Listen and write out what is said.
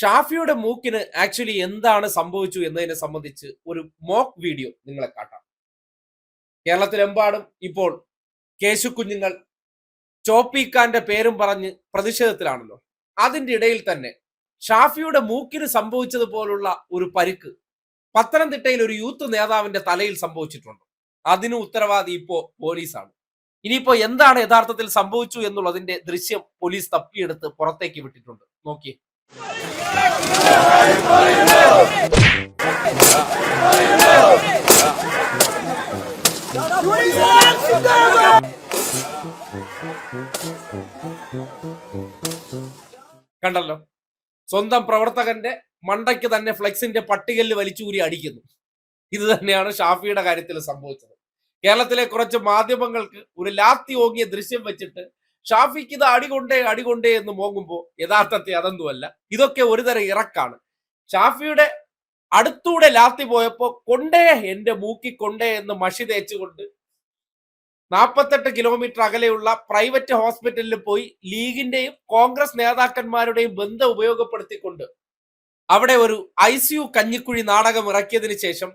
ഷാഫിയുടെ മൂക്കിന് ആക്ച്വലി എന്താണ് സംഭവിച്ചു എന്നതിനെ സംബന്ധിച്ച് ഒരു മോക്ക് വീഡിയോ നിങ്ങളെ കാട്ടാം. കേരളത്തിലെമ്പാടും ഇപ്പോൾ കേശു കുഞ്ഞുങ്ങൾ ചോപ്പിക്കാന്റെ പേരും പറഞ്ഞ് പ്രതിഷേധത്തിലാണല്ലോ. അതിന്റെ ഇടയിൽ തന്നെ ഷാഫിയുടെ മൂക്കിന് സംഭവിച്ചതുപോലുള്ള ഒരു പരിക്ക് പത്തനംതിട്ടയിൽ ഒരു യൂത്ത് നേതാവിന്റെ തലയിൽ സംഭവിച്ചിട്ടുണ്ട്. അതിന് ഉത്തരവാദി ഇപ്പോ പോലീസാണ്. ഇനിയിപ്പോ എന്താണ് യഥാർത്ഥത്തിൽ സംഭവിച്ചു എന്നുള്ളതിന്റെ ദൃശ്യം പോലീസ് തപ്പിയെടുത്ത് പുറത്തേക്ക് വിട്ടിട്ടുണ്ട്. നോക്കിയേ. കണ്ടല്ലോ? സ്വന്തം പ്രവർത്തകന്റെ മണ്ടയ്ക്ക് തന്നെ ഫ്ലെക്സിന്റെ പട്ടികയിൽ വലിച്ചൂരി അടിക്കുന്നു. ഇത് തന്നെയാണ് ഷാഫിയുടെ കാര്യത്തിൽ സംഭവിച്ചത്. കേരളത്തിലെ കുറച്ച് മാധ്യമങ്ങൾക്ക് ഒരു ലാത്തി ഓങ്ങിയ ദൃശ്യം വെച്ചിട്ട് ഷാഫിക്ക് ഇത് അടികൊണ്ടേ അടികൊണ്ടേ എന്ന് മോങ്ങുമ്പോൾ യഥാർത്ഥത്തിൽ അതൊന്നുമല്ല. ഇതൊക്കെ ഒരുതരം ഇറക്കാണ്. ഷാഫിയുടെ അടുത്തൂടെ ലാത്തി പോയപ്പോ കൊണ്ടേ എന്റെ മൂക്കി കൊണ്ടേ എന്ന് മഷി തേച്ചുകൊണ്ട് നാൽപ്പത്തെട്ട് കിലോമീറ്റർ അകലെയുള്ള പ്രൈവറ്റ് ഹോസ്പിറ്റലിൽ പോയി ലീഗിന്റെയും കോൺഗ്രസ് നേതാക്കന്മാരുടെയും ബന്ധം ഉപയോഗപ്പെടുത്തിക്കൊണ്ട് അവിടെ ഒരു ഐ സി യു കഞ്ഞിക്കുഴി നാടകം ഇറക്കിയതിനു ശേഷം